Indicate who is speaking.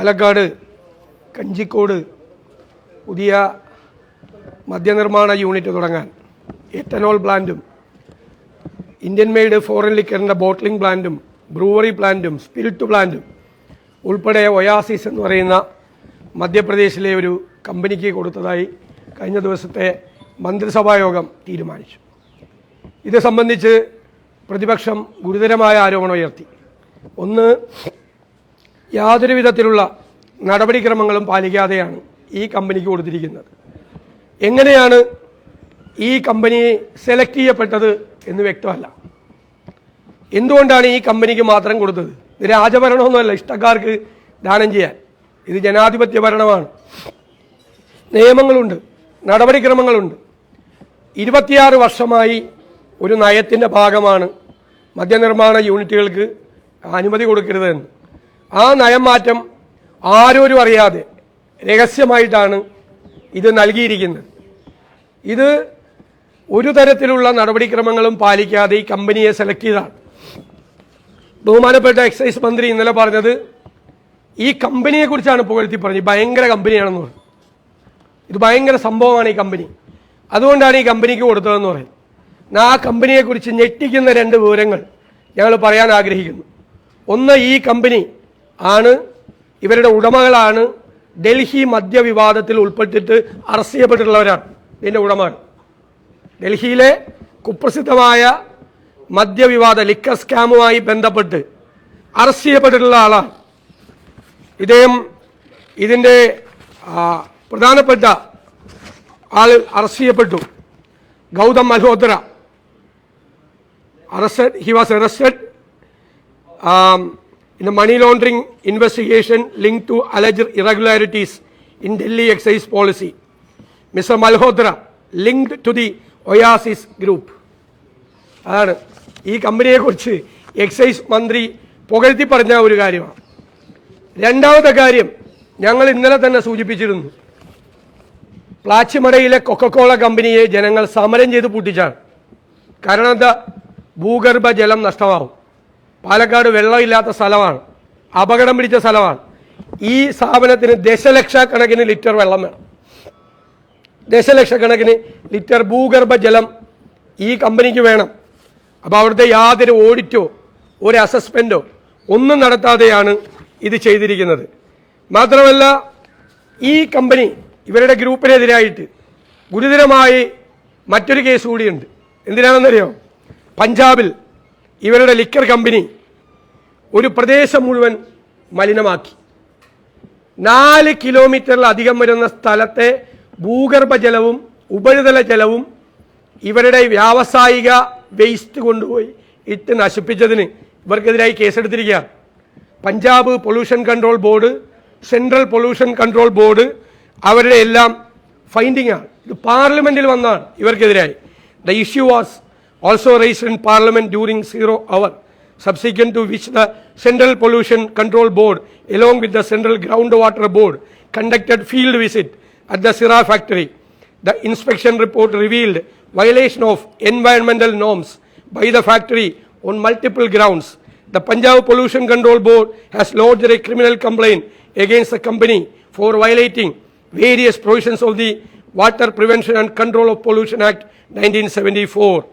Speaker 1: പാലക്കാട് കഞ്ചിക്കോട് പുതിയ മദ്യനിർമ്മാണ യൂണിറ്റ് തുടങ്ങാൻ എത്തനോൾ പ്ലാന്റും ഇന്ത്യൻ മെയ്ഡ് ഫോറിൻ ലിക്കറിന്റെ ബോട്ട്ലിംഗ് പ്ലാന്റും ബ്രൂവറി പ്ലാന്റും സ്പിരിറ്റ് പ്ലാന്റും ഉൾപ്പെടെ ഒയാസിസ് എന്ന് പറയുന്ന മധ്യപ്രദേശിലെ ഒരു കമ്പനിക്ക് കൊടുത്തതായി കഴിഞ്ഞ ദിവസത്തെ മന്ത്രിസഭാ യോഗം തീരുമാനിച്ചു. ഇത് സംബന്ധിച്ച് പ്രതിപക്ഷം ഗുരുതരമായ ആരോപണം ഉയർത്തി. ഒന്ന് യാതൊരു വിധത്തിലുള്ള നടപടിക്രമങ്ങളും പാലിക്കാതെയാണ് ഈ കമ്പനിക്ക് കൊടുത്തിരിക്കുന്നത്. എങ്ങനെയാണ് ഈ കമ്പനി സെലക്ട് ചെയ്യപ്പെട്ടത് എന്ന് വ്യക്തമല്ല. എന്തുകൊണ്ടാണ് ഈ കമ്പനിക്ക് മാത്രം കൊടുത്തത്? ഇത് രാജഭരണമൊന്നുമല്ല ഇഷ്ടക്കാർക്ക് ദാനം ചെയ്യാൻ. ഇത് ജനാധിപത്യ ഭരണമാണ്. നിയമങ്ങളുണ്ട് നടപടിക്രമങ്ങളുണ്ട്. ഇരുപത്തിയാറ് വർഷമായി ഒരു നയത്തിന്റെ ഭാഗമാണ് മദ്യനിർമ്മാണ യൂണിറ്റുകൾക്ക് അനുമതി കൊടുക്കരുതെന്ന്. ആ നയം മാറ്റം ആരോരും അറിയാതെ രഹസ്യമായിട്ടാണ് ഇത് നൽകിയിരിക്കുന്നത്. ഇത് ഒരു തരത്തിലുള്ള നടപടിക്രമങ്ങളും പാലിക്കാതെ ഈ കമ്പനിയെ സെലക്ട് ചെയ്താണ്. ബഹുമാനപ്പെട്ട എക്സൈസ് മന്ത്രി ഇന്നലെ പറഞ്ഞത് ഈ കമ്പനിയെക്കുറിച്ചാണ് പുകഴ്ത്തി പറഞ്ഞത്. ഭയങ്കര കമ്പനിയാണെന്ന് പറഞ്ഞു. ഇത് ഭയങ്കര സംഭവമാണ് ഈ കമ്പനി. അതുകൊണ്ടാണ് ഈ കമ്പനിക്ക് കൊടുത്തതെന്ന് പറയുന്നത്. ആ കമ്പനിയെക്കുറിച്ച് ഞെട്ടിക്കുന്ന രണ്ട് വിവരങ്ങൾ ഞങ്ങൾ പറയാൻ ആഗ്രഹിക്കുന്നു. ഒന്ന് ഈ കമ്പനി ആണ്. ഇവരുടെ ഉടമകളാണ്. ഡൽഹി മദ്യവിവാദത്തിൽ ഉൾപ്പെട്ടിട്ട് അറസ്റ്റ് ചെയ്യപ്പെട്ടിട്ടുള്ളവരാണ്. ഇതിന്റെ ഉടമകൾ. ഡൽഹിയിലെ കുപ്രസിദ്ധമായ മദ്യവിവാദ ലിക്കർ സ്കാമുമായി ബന്ധപ്പെട്ട് അറസ്റ്റ് ചെയ്യപ്പെട്ടിട്ടുള്ള ആളാണ്. ഇദ്ദേഹം ഇതിന്റെ പ്രധാനപ്പെട്ട ആൾ അറസ്റ്റ് ചെയ്യപ്പെട്ടു. Gautam Malhotra. Arrested he was arrested in money laundering investigation link to alleged alleged in Delhi excise policy policy. Malhotra Malhotra to the Oasis group. അതാണ്. ഈ കമ്പനിയെക്കുറിച്ച് എക്സൈസ് മന്ത്രി പുകഴ്ത്തി പറഞ്ഞ ഒരു കാര്യമാണ്. രണ്ടാമത്തെ കാര്യം ഞങ്ങൾ ഇന്നലെ തന്നെ സൂചിപ്പിച്ചിരുന്നു. പ്ലാച്ചിമടയിലെ കൊക്കക്കോള കമ്പനിയെ ജനങ്ങൾ സമരം ചെയ്ത് പൂട്ടിച്ചാണ്. കാരണം എന്താ? ഭൂഗർഭ ജലം നഷ്ടമാവും. പാലക്കാട് വെള്ളമില്ലാത്ത സ്ഥലമാണ്. അപകടം പിടിച്ച സ്ഥലമാണ്. ഈ സ്ഥാപനത്തിന് ദശലക്ഷക്കണക്കിന് ലിറ്റർ വെള്ളം വേണം. ദശലക്ഷക്കണക്കിന് ലിറ്റർ ഭൂഗർഭ ജലം ഈ കമ്പനിക്ക് വേണം. അപ്പോൾ അവിടുത്തെ യാതൊരു ഓഡിറ്റോ ഒരു അസസ്മെന്റോ ഒന്നും നടത്താതെയാണ് ഇത് ചെയ്തിരിക്കുന്നത്. മാത്രമല്ല ഈ കമ്പനി ഇവരുടെ ഗ്രൂപ്പിനെതിരായിട്ട് ഗുരുതരമായി മറ്റൊരു കേസ് കൂടിയുണ്ട്. എന്തിനാണെന്നറിയോ? പഞ്ചാബിൽ ഇവരുടെ ലിക്കർ കമ്പനി ഒരു പ്രദേശം മുഴുവൻ മലിനമാക്കി. നാല് കിലോമീറ്ററിലധികം വരുന്ന സ്ഥലത്തെ ഭൂഗർഭജലവും ഉപരിതല ജലവും ഇവരുടെ വ്യാവസായിക വേസ്റ്റ് കൊണ്ടുപോയി ഇട്ട് നശിപ്പിച്ചതിന് ഇവർക്കെതിരായി കേസെടുത്തിരിക്കുകയാണ്. Punjab pollution control board central pollution control board അവരുടെ എല്ലാം ഫൈൻഡിങ്ങാണ് ആണ്. ഇത് പാർലമെന്റിൽ വന്നാണ് ഇവർക്കെതിരായി. The issue was also raised in Parliament during zero hour, subsequent to which the Central Pollution Control Board, along with the Central Groundwater Board, conducted field visit at the Sira factory. The inspection report revealed violation of environmental norms by the factory on multiple grounds. The Punjab Pollution Control Board has lodged a criminal complaint against the company for violating various provisions of the Water Prevention and Control of Pollution Act 1974.